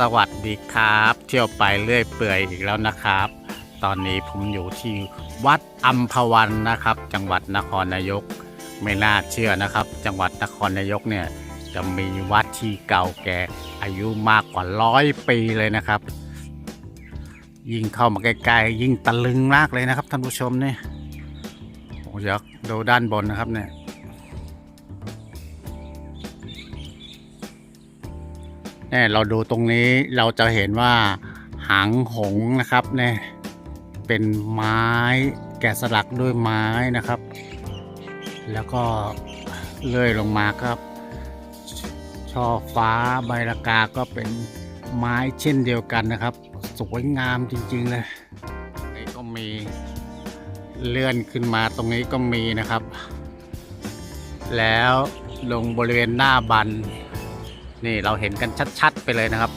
สวัสดีครับ เที่ยวไปเรื่อยเปื่อยอีกแล้วนะครับ ตอนนี้ผมอยู่ที่วัดอัมพวันนะครับ จังหวัดนครนายก ไม่น่าเชื่อนะครับ จังหวัดนครนายกเนี่ยจะมีวัดที่เก่าแก่อายุมากกว่าร้อยปีเลยนะครับ ยิ่งเข้ามาใกล้ๆยิ่งตะลึงมากเลยนะครับท่านผู้ชมเนี่ยโอ้ยเดี๋ยวดูด้านบนนะครับเนี่ย เนี่ยเราดูตรงนี้เราจะเห็นว่าหางหงนะครับเนี่ยเป็นไม้แกะสลักด้วยไม้นะครับ แล้วก็เลื่อยลงมาครับ ช่อฟ้าใบละกาก็เป็นไม้เช่นเดียวกันนะครับ สวยงามจริง ๆ เลยนี่ก็มีเลื่อนขึ้นมาตรงนี้ก็มีนะครับ แล้วลงบริเวณหน้าบัน นี่เราเห็นกันชัด ๆ ไปเลยนะครับ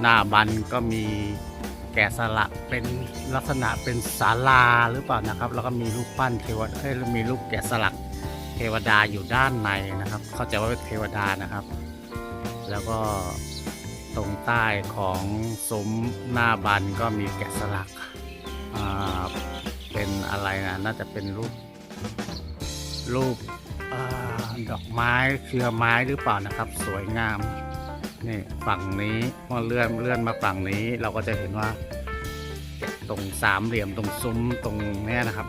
หน้าบันก็มีแกะสลักเป็นลักษณะเป็นศาลาหรือเปล่านะครับ แล้วก็มีรูปปั้นเทวดาเอ้มีรูปแกะสลักเทวดาอยู่ด้านในนะครับ เข้าใจว่าเป็นเทวดานะครับ แล้วก็ตรงใต้ของซุ้มหน้าบันก็มีแกะสลักอ่าเป็นอะไรนะน่าจะเป็นรูปรูปอ่า ดอกไม้เครือไม้หรือเปล่านะครับ สวยงามนี่ฝั่งนี้พอเลื่อนเลื่อนมาฝั่งนี้เราก็จะเห็นว่า ตรงสามเหลี่ยมตรงซุ้มตรงนี้นะครับ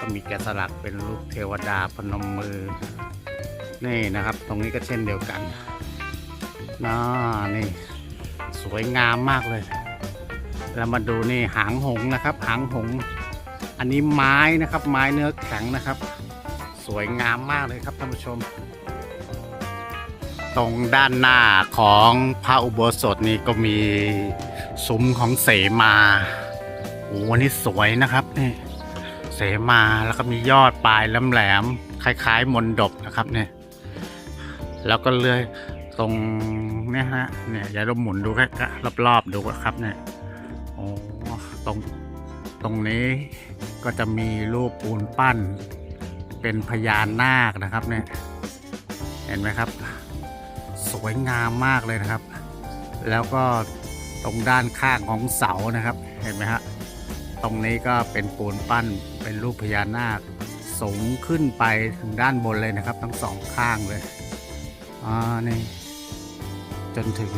ก็มีแกะสลักเป็นรูปเทวดาพนมมือ นี่นะครับ ตรงนี้ก็เช่นเดียวกันน่านี่ สวยงามมากเลยแล้วมาดูนี่หางหงนะครับ หางหง อันนี้ไม้นะครับ ไม้เนื้อแข็งนะครับ สวยงามมากเลยครับท่านผู้ชม ตรงด้านหน้าของพระอุโบสถนี่ก็มีซุ้มของเสมาโอ้โหนี่สวยนะครับนี่เสมาแล้วก็มียอดปลายแหลมๆคล้ายๆมนดบนะครับเนี่ยแล้วก็เลื่อยตรงเนี่ยฮะเนี่ยอย่าเราหมุนดูแค่รอบๆดูครับเนี่ยโอ้ตรงตรงนี้ก็จะมีรูปปูนปั้น เป็นพญานาคนะครับเนี่ยเห็นไหมครับ สวยงามมากเลยนะครับ แล้วก็ตรงด้านข้างของเสานะครับเห็นไหมฮะตรงนี้ก็เป็นปูนปั้นเป็นรูปพญานาคสูงขึ้นไปถึงด้านบนเลยนะครับ ทั้งสองข้างเลยอ่านี่จนถึง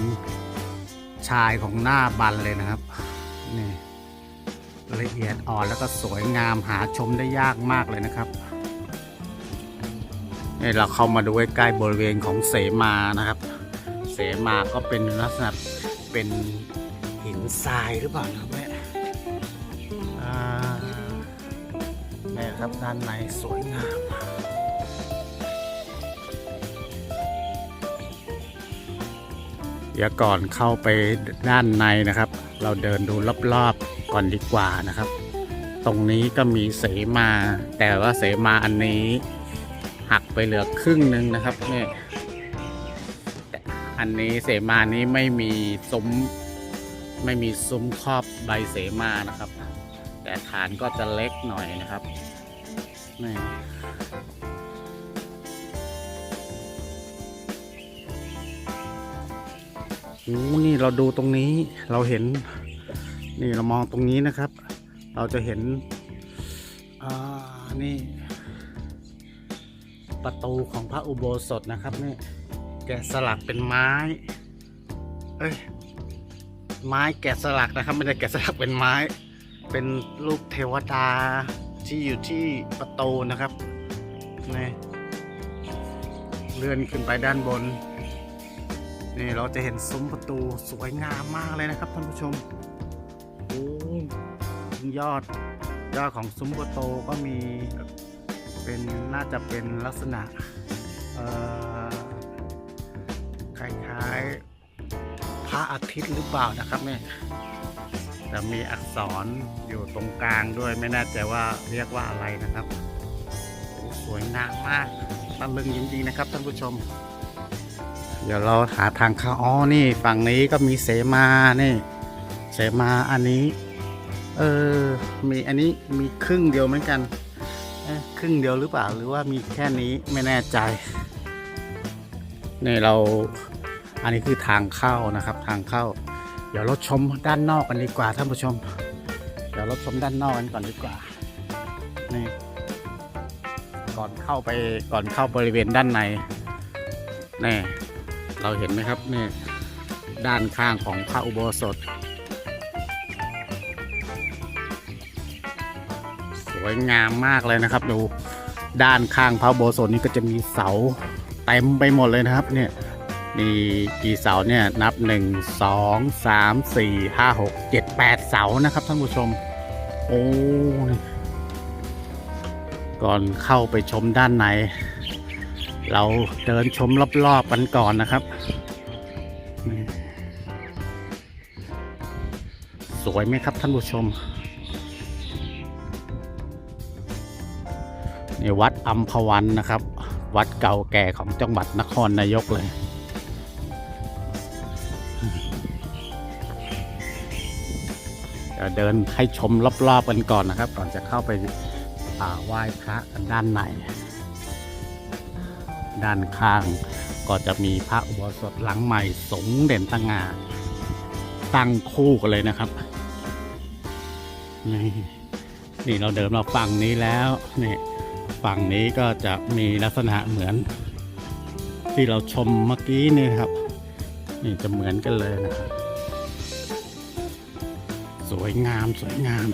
ชายของหน้าบันเลยนะครับนี่ละเอียดอ่อนแล้วก็สวยงามหาชมได้ยากมากเลยนะครับ นี่เราเข้ามาดูใกล้ๆบริเวณของเสมานะครับ เสมาก็เป็นลักษณะเป็นหินทรายหรือเปล่านะแม่นี่ครับด้านในสวยงามเดี๋ยวก่อนเข้าไปด้านในนะครับ เราเดินดูรอบๆก่อนดีกว่านะครับ ตรงนี้ก็มีเสมา แต่ว่าเสมาอันนี้ หักไปเหลือครึ่งหนึ่งนะครับเนี่ยอันนี้เสมานี้ไม่มีซุ้มไม่มีซุ้มครอบใบเสมานะครับ แต่ฐานก็จะเล็กหน่อยนะครับนี่โอ้นี่เราดูตรงนี้เราเห็น นี่เรามองตรงนี้นะครับ เราจะเห็น อ่า นี่ ประตูของพระอุโบสถนะครับนี่แกะสลักเป็นไม้ เอ้ยไม้แกะสลักนะครับไม่ได้แกะสลักเป็นไม้ เป็นรูปเทวดาที่อยู่ที่ประตูนะครับนี่เลื่อนขึ้นไปด้านบนนี่เราจะเห็นซุ้มประตูสวยงามมากเลยนะครับท่านผู้ชมโอ้ยอดยอดของซุ้มประตูก็มี เป็นน่าจะเป็นลักษณะคล้ายๆพระอาทิตย์หรือเปล่านะครับเนี่ยแต่มีอักษรอยู่ตรงกลางด้วยไม่แน่ใจว่าเรียกว่าอะไรนะครับ สวยงามมากตะลึงจริงๆนะครับท่านผู้ชม เดี๋ยวเราหาทางเข้าอ๋อนี่ฝั่งนี้ก็มีเสมานี่ เสมาอันนี้ เออมีอันนี้มีครึ่งเดียวเหมือนกัน ครึ่งเดียวหรือเปล่าหรือว่ามีแค่นี้ไม่แน่ใจนี่เราอันนี้คือทางเข้านะครับทางเข้า เดี๋ยวเราชมด้านนอกกันดีกว่าท่านผู้ชม เดี๋ยวเราชมด้านนอกกันก่อนดีกว่านี่ก่อนเข้าไปก่อนเข้าบริเวณด้านในนี่เราเห็นไหมครับนี่ด้านข้างของพระอุโบสถ วยงามมากเลยนะครับ ดูด้านข้างพระโบสถนี้ก็จะมีเสาเต็มไปหมดเลยนะครับ เนี่ยมีกี่เสาเนี่ยนับ 1 2 3 4 5 6 7 8 เสานะครับท่านผู้ชม โอ้ก่อนเข้าไปชมด้านใน เราเดินชมรอบๆกันก่อนนะครับ สวยไหมครับท่านผู้ชม นี่วัดอัมพวันนะครับ วัดเก่าแก่ของจังหวัดนครนายกเลยเดี๋ยวเดินให้ชมรอบๆกันก่อนนะครับ ก่อนจะเข้าไปไหว้พระกันด้านในด้านข้างก็จะมีพระอุโบสถหลังใหม่สงเด่นตั้งงาตั้งคู่กันเลยนะครับ นี่นี่เราเดินมาฝั่งนี้แล้วนี่ ฝั่งนี้ก็จะมีลักษณะเหมือน ที่เราชมเมื่อกี้นี่ครับ นี่จะเหมือนกันเลยนะครับ สวยงามสวยงาม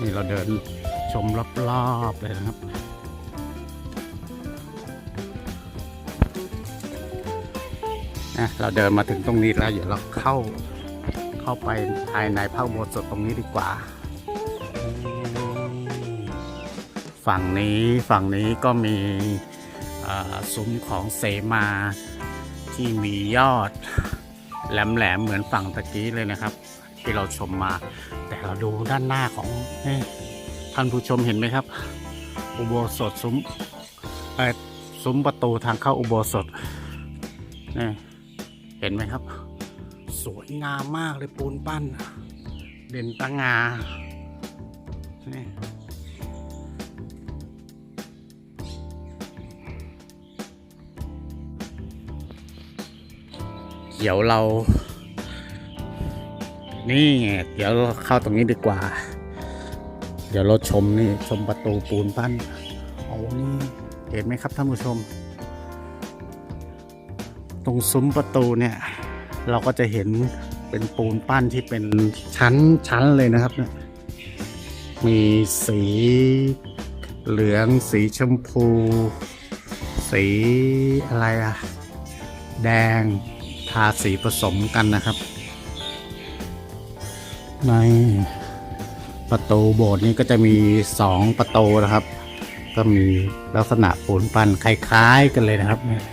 นี่เราเดินชมรอบๆเลยนะครับนะเราเดินมาถึงตรงนี้แล้ว เดี๋ยวเราเข้า เข้าไปภายในพระอุโบสถตรงนี้ดีกว่า ฝั่งนี้ฝั่งนี้ก็มีซุ้มของเสมาที่มียอดแหลมๆเหมือนฝั่งตะกี้เลยนะครับ ที่เราชมมา แต่เราดูด้านหน้าของท่านผู้ชมเห็นไหมครับ อุโบสถซุ้มซุ้มประตูทางเข้าอุโบสถนี่เห็นไหมครับ สวยงามมากเลยปูนปั้น เด่นตางานี่เดี๋ยวเรา นี่ เดี๋ยวเราเข้าตรงนี้ดีกว่า เดี๋ยวเราชมนี่ชมประตูปูนปั้นโอ้นี่เห็นไหมครับท่านผู้ชม ตรงซุ้มประตูเนี่ย เราก็จะเห็นเป็นปูนปั้นที่เป็นชั้นชั้นเลยนะครับเนี่ยมีสีเหลือง สีชมพู สีอะไรอะแดงทาสีผสมกันนะครับ ในประตูโบสถ์นี้ก็จะมีสองประตูนะครับ ก็มีลักษณะปูนปั้นคล้ายๆกันเลยนะครับเนี่ย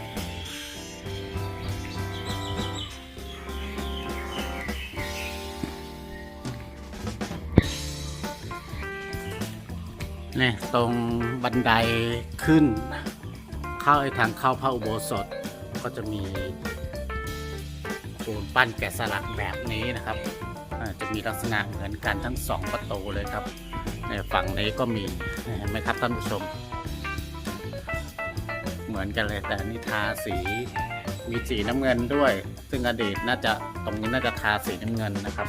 ตรงบันไดขึ้น เข้าไอ้ทางเข้าพระอุโบสถก็จะมีปูนปั้นแกะสลักแบบนี้นะครับจะมีลักษณะเหมือนกันทั้งสองประตูเลยครับในฝั่งนี้ก็มีเห็นไหมครับท่านผู้ชม เหมือนกันเลยแต่นนี่ทาสีมีสีน้ำเงินด้วย ซึ่งอดีตน่าจะตรงนี้น่าจะทาสีน้ำเงินนะครับ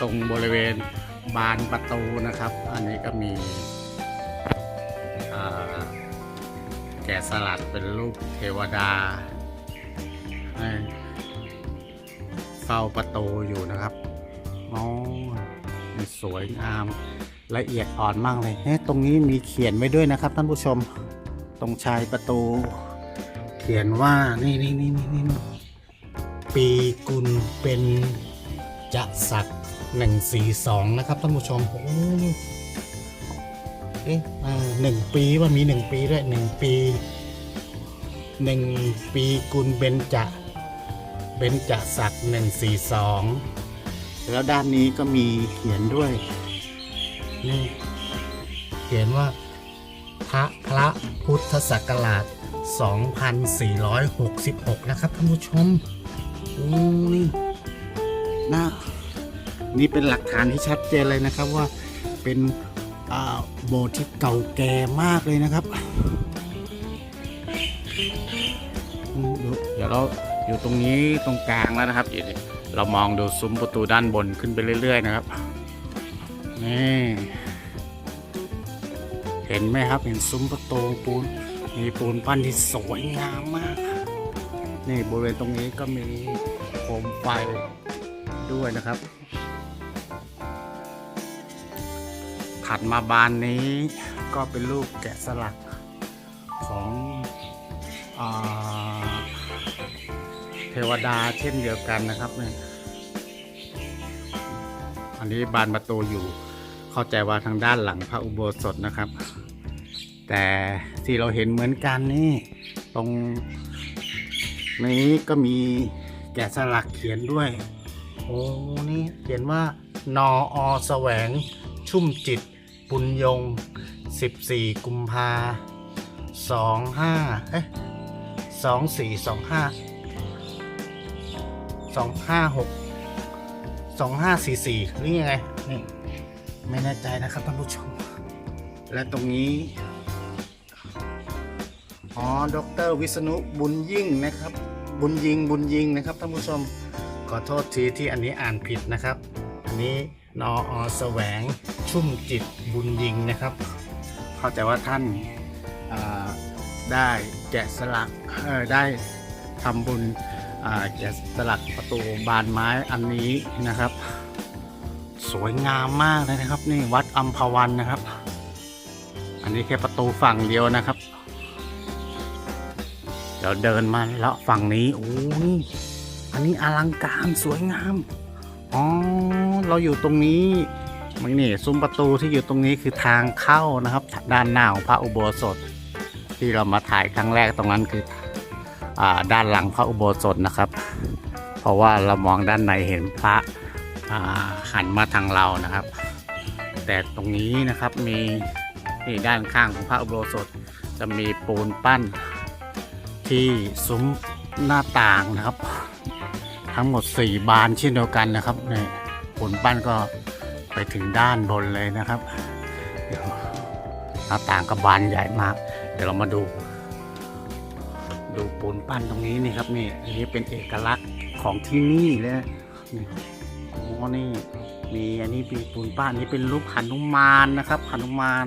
ตรงบริเวณบานประตูนะครับ อันนี้ก็มีแกะสลักเป็นรูปเทวดาให้เฝ้าประตูอยู่นะครับอ๋อมันสวยงามละเอียดอ่อนมากเลยเฮ้ตรงนี้มีเขียนไว้ด้วยนะครับท่านผู้ชม ตรงชายประตู เขียนว่า นี่นี่นี่นี่นี่ปีกุลเป็นจะศักด หนึ่งสี่สองนะครับท่านผู้ชมโอ้เอ๊ะหนึ่งปีว่ามีหนึ่งปีด้วยหนึ่งปีหนึ่งปีกุลเบญจะเบญจะศักดิ์หนึ่งสี่สองแล้วด้านนี้ก็มีเขียนด้วยนี่เขียนว่าพระพระพุทธศักราช 2466 นะครับท่านผู้ชม โอ้นี่นะ นี่เป็นหลักฐานที่ชัดเจนเลยนะครับว่าเป็นโบสถ์ที่เก่าแก่มากเลยนะครับดูเดี๋ยวเราอยู่ตรงนี้ตรงกลางแล้วนะครับเรามองดูซุ้มประตูด้านบนขึ้นไปเรื่อย ๆ นะครับนี่เห็นไหมครับเห็นซุ้มประตูปูนมีปูนปั้นที่สวยงามมาก นี่บริเวณตรงนี้ก็มีโคมไฟด้วยนะครับ ถัดมาบานนี้ก็เป็นรูปแกะสลักของอเทวดาเช่นเดียวกันนะครับเนี่ยอันนี้บานประตูอยู่เข้าใจว่าทางด้านหลังพระอุโบสถนะครับ แต่ที่เราเห็นเหมือนกันนี่ตรงนี้ก็มีแกะสลักเขียนด้วยโอ้นี่เขียนว่านออแสวงชุ่มจิต ปุญยง 14 กุมภาสองห้าเอ๊ะสองสี่สองห้าสองห้าหกสองห้าสี่สี่หรือยังไงนี่ไม่แน่ใจนะครับท่านผู้ชม และตรงนี้ อ๋อดรวิษณุบุญยิ่งนะครับ บุญยิงบุญยิงนะครับท่านผู้ชม ขอโทษทีที่อันนี้อ่านผิดนะครับ อันนี้นออแสวง ชุ่มจิตบุญยิงนะครับ เข้าใจว่าท่านได้แกะสลักได้ทำบุญแกะสลักประตูบานไม้อันนี้นะครับ สวยงามมากเลยนะครับ นี่วัดอัมพวันนะครับ อันนี้แค่ประตูฝั่งเดียวนะครับ เดี๋ยวเดินมาแล้วฝั่งนี้โอ้ยอันนี้อลังการสวยงามอ๋อเราอยู่ตรงนี้ มันนี่ซุ้มประตูที่อยู่ตรงนี้คือทางเข้านะครับ ด้านหน้าของพระอุโบสถ ที่เรามาถ่ายครั้งแรกตรงนั้นคืออด้านหลังพระอุโบสถนะครับ เพราะว่าเรามองด้านในเห็นพระหันมาทางเรานะครับ แต่ตรงนี้นะครับมีที่ด้านข้างของพระอุโบสถจะมีปูนปั้นที่ซุ้มหน้าต่างนะครับ ทั้งหมด 4 บานเช่นเดียวกันนะครับเนี่ยผลปั้นก็ ไปถึงด้านบนเลยนะครับเดี๋ยวหน้าต่างก็บานใหญ่มาก เดี๋ยวเรามาดู ดูปูนปั้นตรงนี้นี่ครับนี่อันนี้เป็นเอกลักษณ์ของที่นี่เลยนี่โอ้นี่มีอันนี้เป็นปูนปั้นนนี้เป็นรูปหนุมานนะครับหนุมาน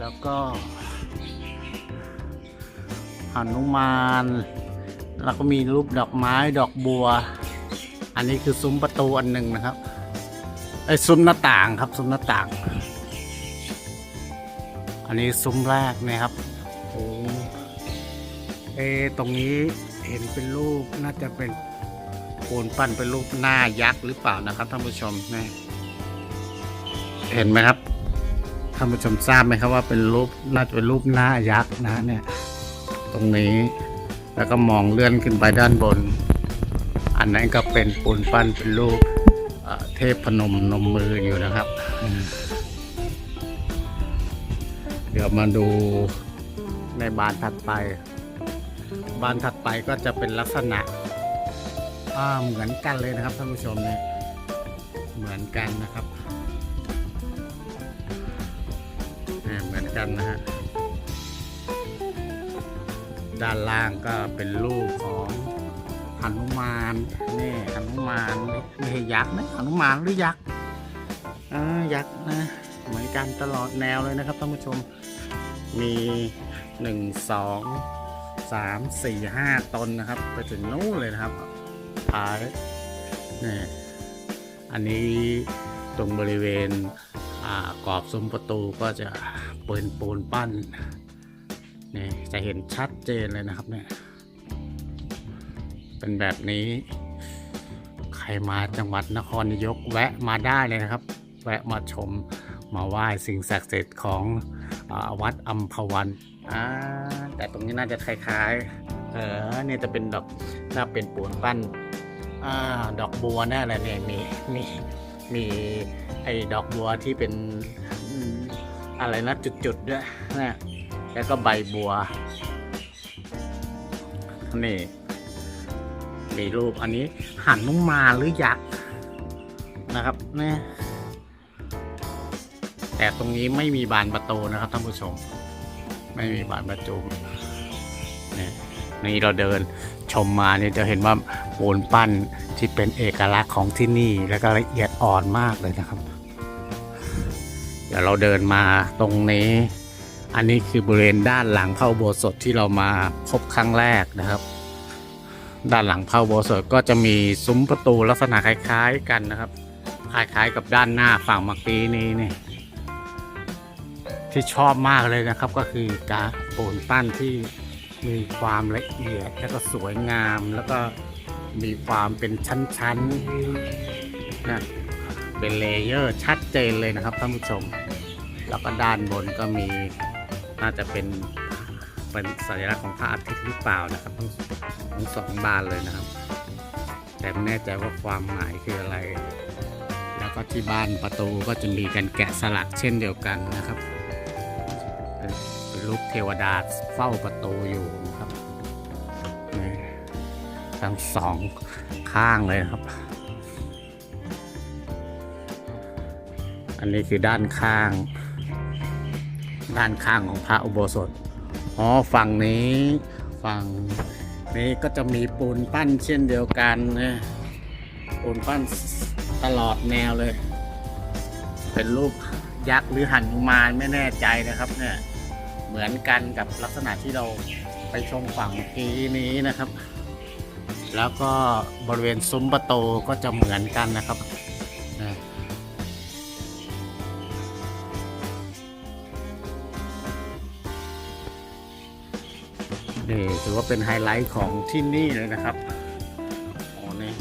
แล้วก็หนุมาน แล้วก็มีรูปดอกไม้ดอกบัว อันนี้คือซุ้มประตูอันหนึ่งนะครับ ไอ้ซุ้มหน้าต่างครับซุ้มหน้าต่าง อันนี้ซุ้มแรกนะครับโอ้เอตรงนี้เห็นเป็นรูปน่าจะเป็นโคนปั้นเป็นรูปหน้ายักษ์หรือเปล่านะครับท่านผู้ชมนี่เห็นไหมครับท่านผู้ชมทราบไหมครับว่าเป็นรูปน่าจะเป็นรูปหน้ายักษ์นะเนี่ย ตรงนี้แล้วก็มองเลื่อนขึ้นไปด้านบน อันนั้นก็เป็นปูนปั้นเป็นรูป เทพพนมนมมืออยู่นะครับ เดี๋ยวมาดูในบานถัดไป บานถัดไปก็จะเป็นลักษณะเหมือนกันเลยนะครับท่านผู้ชมเนี่ยเหมือนกันนะครับเหมือนกันนะฮะด้านล่างก็เป็นรูปของ หนุมานนี่หนุมานไม่ใช่ยักษ์นะหนุมานหรือยักษ์อ่ายักษ์นะเหมือนกันตลอดแนวเลยนะครับท่านผู้ชมมีหนึ่งสองสามสี่ห้าตนนะครับ ไปถึงนู้นเลยนะครับท้ายนี่อันนี้ตรงบริเวณกรอบซุ้มประตูก็จะเปินปูนปั้นนี่จะเห็นชัดเจนเลยนะครับเนี่ย เป็นแบบนี้ ใครมาจังหวัดนครนายกแวะมาได้เลยนะครับ แวะมาชมมาไหว้สิ่งศักดิ์สิทธิ์ของอวัดอัมพวันแต่ตรงนี้น่าจะคล้ายๆ เออเนี่ยจะเป็นดอกน่าเป็นปูนปั้นอดอกบัวน่เลยเนี่ยมีมีมีไอ้ดอกบัวที่เป็นอืมอะไรนะจุดๆด้วยนะแล้วก็ใบบัวนี่ีรูป อันนี้หันนุมาหรือยักษ์นะครับนี่แต่ตรงนี้ไม่มีบานประตูนะครับท่านผู้ชม ไม่มีบานประตูนี่นี่เราเดินชมมาเนี่ยจะเห็นว่าปูนปั้นที่เป็นเอกลักษณ์ของที่นี่แล้วก็ละเอียดอ่อนมากเลยนะครับ เดี๋ยวเราเดินมาตรงนี้ อันนี้คือบริเวณด้านหลังพระอุโบสถที่เรามาพบครั้งแรกนะครับ ด้านหลังพระอุโบสถก็จะมีซุ้มประตูลักษณะคล้ายๆกันนะครับ คล้ายๆกับด้านหน้าฝั่งเมื่อกี้นี้นี่ที่ชอบมากเลยนะครับก็คือการปูนปั้นที่มีความละเอียดแล้วก็สวยงามแล้วก็มีความเป็นชั้นๆนะเป็นเลเยอร์ชัดเจนเลยนะครับท่านผู้ชม แล้วก็ด้านบนก็มีน่าจะเป็น เป็นสัญลักษณ์ของพระอาทิตย์หรือเปล่านะครับทั้งทั้งสองบานเลยนะครับ แต่ไม่แน่ใจว่าความหมายคืออะไร แล้วก็ที่บ้านประตูก็จะมีการแกะสลักเช่นเดียวกันนะครับเป็นรูปเทวดาเฝ้าประตูอยู่นะครับนี่ทั้งสองข้างเลยครับ อันนี้คือด้านข้าง ด้านข้างของพระอุโบสถ อ๋อฝั่งนี้ฝั่งนี้ก็จะมีปูนปั้นเช่นเดียวกันนะปูนปั้นตลอดแนวเลย เป็นรูปยักษ์หรือหันุมานไม่แน่ใจนะครับเนี่ยเหมือนกันกับลักษณะที่เราไปชมฝั่งเมื่อกี้นี้นะครับ แล้วก็บริเวณซุ้มประตูก็จะเหมือนกันนะครับ นี่ถือว่าเป็นไฮไลท์ของที่นี่เลยนะครับโอ้นี่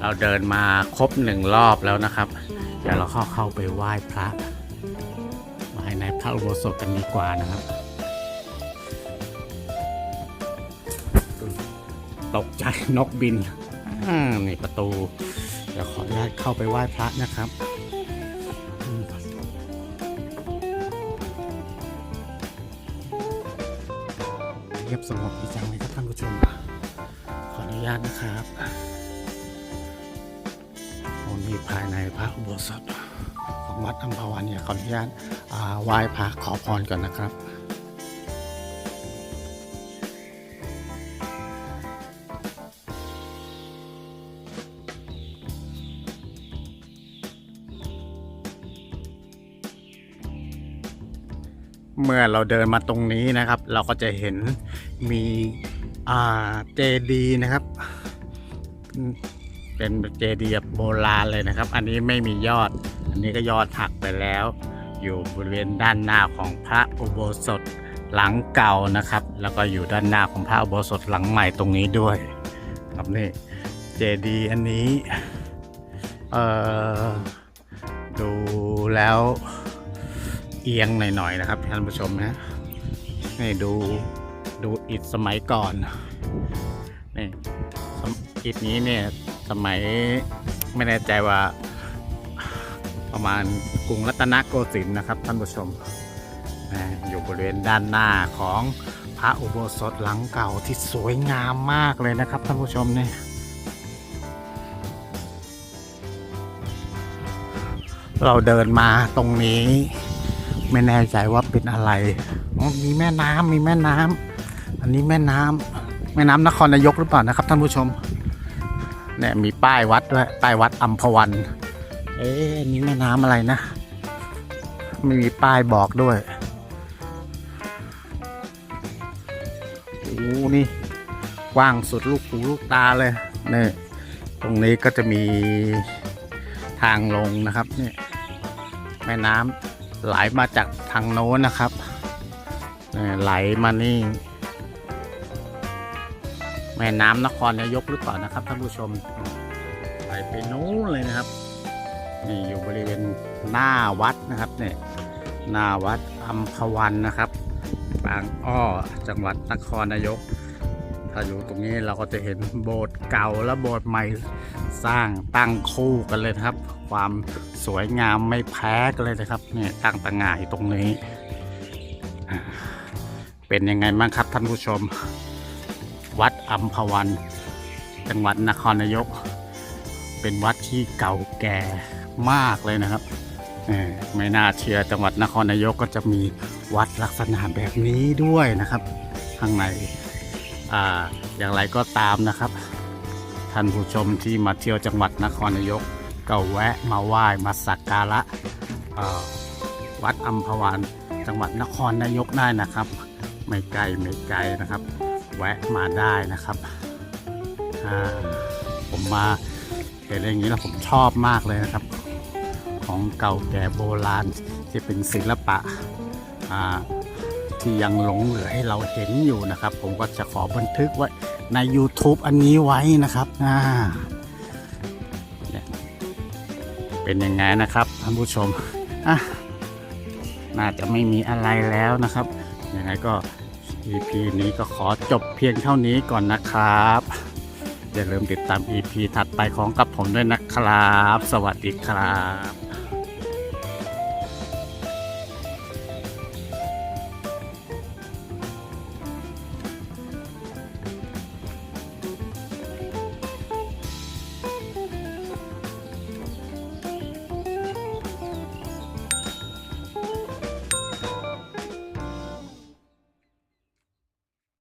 เราเดินมาครบหนึ่งรอบแล้วนะครับ เดี๋ยวเราเข้าเข้าไปไหว้พระภายในพระอุโบสถกันดีกว่านะครับ ตกใจนกบินอ่านี่ประตู เดี๋ยวขออนุญาตเข้าไปไหว้พระนะครับ งียบสงบดีจังเลยครับท่านผู้ชม ขออนุญาตนะครับโอ้นี่ภายในพระอุโบสถของวัดอัมพวันเนี่ยขออนุญาตอ่าไหว้พระขอพรก่อนนะครับเมื่อเราเดินมาตรงนี้นะครับ เราก็จะเห็น มีอ่าเจดีนะครับ เป็นเจดีย์แบบโบราณเลยนะครับ อันนี้ไม่มียอด อันนี้ก็ยอดหักไปแล้ว อยู่บริเวณด้านหน้าของพระอุโบสถหลังเก่านะครับ แล้วก็อยู่ด้านหน้าของพระอุโบสถหลังใหม่ตรงนี้ด้วย ครับนี่เจดีย์อันนี้เอ่อดูแล้วเอียงหน่อยๆนะครับท่านผู้ชมนะนี่ดู ดูอิฐสมัยก่อนนี่อิฐนี้เนี่ยสมัยไม่แน่ใจว่า ประมาณกรุงรัตนโกสินทร์นะครับท่านผู้ชมนะอยู่บริเวณด้านหน้าของพระอุโบสถหลังเก่าที่สวยงามมากเลยนะครับท่านผู้ชมเนี่ยเราเดินมาตรงนี้ ไม่แน่ใจว่าเป็นอะไร มีแม่น้ำมีแม่น้ำ อันนี้แม่น้ำแม่น้ำนครนายกหรือเปล่านะครับท่านผู้ชมเนี่ยมีป้ายวัดด้วยป้ายวัดอัมพวัน เอ๊ะอันนี่แม่น้ำอะไรนะ ไม่มีป้ายบอกด้วยโอ้โหนี่กว้างสุดลูกหูลูกตาเลยนี่ตรงนี้ก็จะมีทางลงนะครับนี่แม่น้ำไหลมาจากทางโน้นนะครับนี่ไหลมานี่ ม่น้ำนครนายกหรือเปล่านะครับท่านผู้ชมไหลไปโน้นเลยนะครับนี่อยู่บริเวณหน้าวัดนะครับเนี่ยหน้าวัดอัมพวันนะครับบางอ้อจังหวัดนครนายก ถ้าอยู่ตรงนี้เราก็จะเห็นโบสถ์เก่าและโบสถ์ใหม่สร้างตั้งคู่กันเลยนะครับ ความสวยงามไม่แพ้กันเลยนะครับเนี่ยตั้งต่างานอยู่ตรงนี้ เป็นยังไงบ้างครับท่านผู้ชม วัดอัมพวัน จังหวัดนครนายก เป็นวัดที่เก่าแก่มากเลยนะครับไม่น่าเชื่อจังหวัดนครนายกก็จะมีวัดลักษณะแบบนี้ด้วยนะครับ ข้างในออย่างไรก็ตามนะครับ ท่านผู้ชมที่มาเที่ยวจังหวัดนครนายก ก็แวะมาไหว้มาสักการะวัดอัมพวันจังหวัดนครนายกได้นะครับ ไม่ไกลไม่ไกลนะครับ แวะมาได้นะครับผมมาเห็นอะไรอย่างนี้แล้วผมชอบมากเลยนะครับ ของเก่าแก่โบราณที่เป็นศิลปะที่ยังหลงเหลือให้เราเห็นอยู่นะครับ ผมก็จะขอบันทึกไว้ใน YouTube อันนี้ไว้นะครับเป็นยังไงนะครับท่านผู้ชมอะน่าจะไม่มีอะไรแล้วนะครับยังไงก็ EP นี้ก็ขอจบเพียงเท่านี้ก่อนนะครับ อย่าลืมติดตาม EP ถัดไปของกับผมด้วยนะครับ สวัสดีครับ